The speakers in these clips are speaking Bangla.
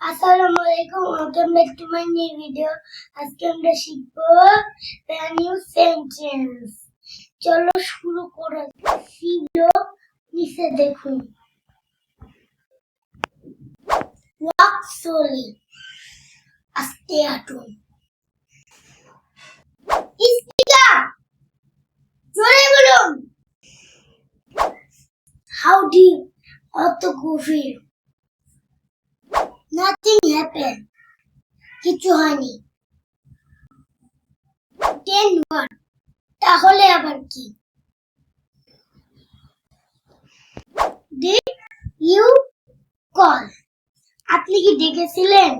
আসসালামু আলাইকুম welcome back to my new video আজকে আমরা শিখব নিউ সেন্টেন্স চলো শুরু করা। ভিডিও নিচে দেখুন। ওয়াক স্লোলি আস্তে হাঁটুন স্পিকার জোরে বলুন। হাউ ডিপ অত গভীর? নাথিং হ্যাপেন কিছু হয়নি। টেন ওয়ান তাহলে আবার কি? ডিড ইউ কল আপনি কি ডেকেছিলেন?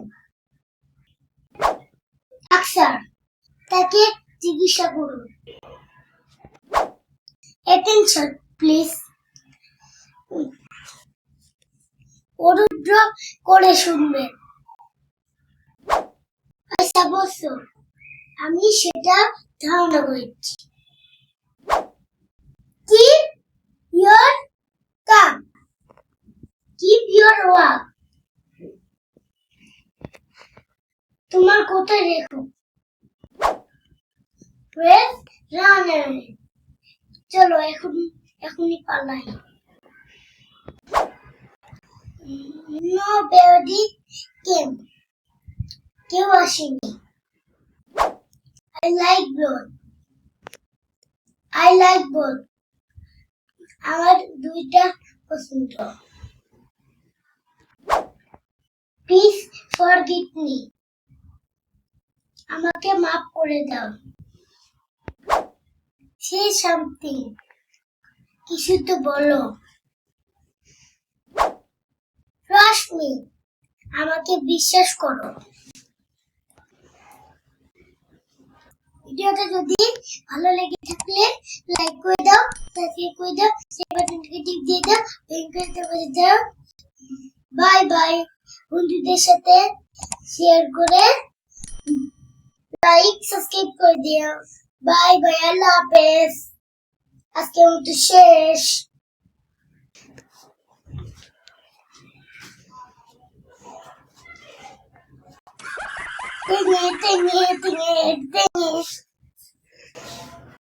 আচ্ছা তাকে চিকিৎসা করুন। অ্যাটেনশন প্লিজ অনুগ্র করে শুনবেন আচ্ছা আমি সেটা ধারণা করেছি। ইয়োর কাম তোমার কোথায় রেখো। প্রেস রান চলো, এখন, এখনই পালাই। Nobody came. কেউ আসেনি I like both. I like both. আমার দুইটা পছন্দ প্লিজ ফরগিট মি আমাকে মাফ করে দাও সে সামথিং কিছু তো বলো মি আমাকে বিশ্বাস করো। ভিডিওটা যদি ভালো লেগে থাকলে লাইক করে দাও সাবস্ক্রাইব করে দাও, সেই বাটনটিকে টিপ দিয়ে দাও বেল করে দাও। বাই বাই বন্ধুদের সাথে শেয়ার করে লাইক সাবস্ক্রাইব করে দিও। বাই বাই আল্লাহ হাফেজ। আজকের মতো শেষ। Ding night, ding night, ding night, ding.